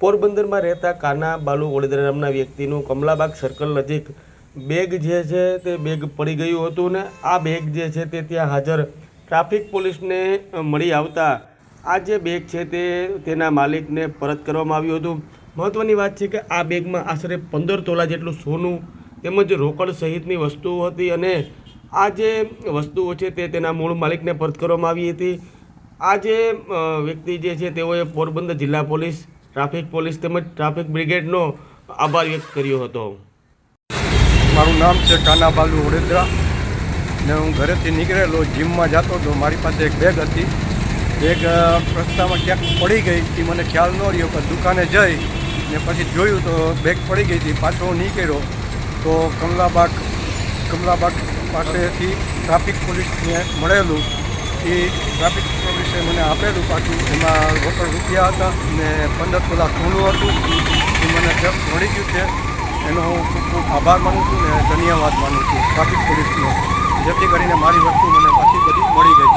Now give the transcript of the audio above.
પોરબંદરમાં રહેતા કાના બાલુ વડોદરા નામના વ્યક્તિનું કમલાબાગ સર્કલ નજીક બેગ જે છે તે બેગ પડી ગયું હતું ને આ બેગ જે છે તે ત્યાં હાજર ટ્રાફિક પોલીસને મળી આવતા આ જે બેગ છે તે તેના માલિકને પરત કરવામાં આવ્યું હતું. મહત્ત્વની વાત છે કે આ બેગમાં આશરે પંદર તોલા જેટલું સોનું તેમજ રોકડ સહિતની વસ્તુઓ હતી અને આ જે વસ્તુઓ છે તે તેના મૂળ માલિકને પરત કરવામાં આવી હતી. આ જે વ્યક્તિ જે છે તેઓએ પોરબંદર જિલ્લા પોલીસ ટ્રાફિક પોલીસ તેમજ ટ્રાફિક બ્રિગેડનો આભાર વ્યક્ત કર્યો હતો. મારું નામ છે કાનાબાલુ વડોદરા ને હું ઘરેથી નીકળેલો જીમમાં જતો હતો. મારી પાસે એક બેગ હતી. બેગ રસ્તામાં ક્યાંક પડી ગઈ એ મને ખ્યાલ ન રહ્યો કે દુકાને જઈ ને પછી જોયું તો બેગ પડી ગઈ હતી. પાછો હું નીકળ્યો તો કમલાબાગ કમલાબાગ પાસેથી ટ્રાફિક પોલીસને મળેલું. એ ટ્રાફિક પોલીસે મને આપેલું પાછું. એમાં રોકડ રૂપિયા હતા ને પંદર તોલા સોનું હતું. એ મને મળી ગયું છે. એનો હું ખૂબ ખૂબ આભાર માનું છું ને ધન્યવાદ માનું છું ટ્રાફિક પોલીસનો. જેથી કરીને મારી વસ્તુ મને પાછી બધી મળી ગઈ.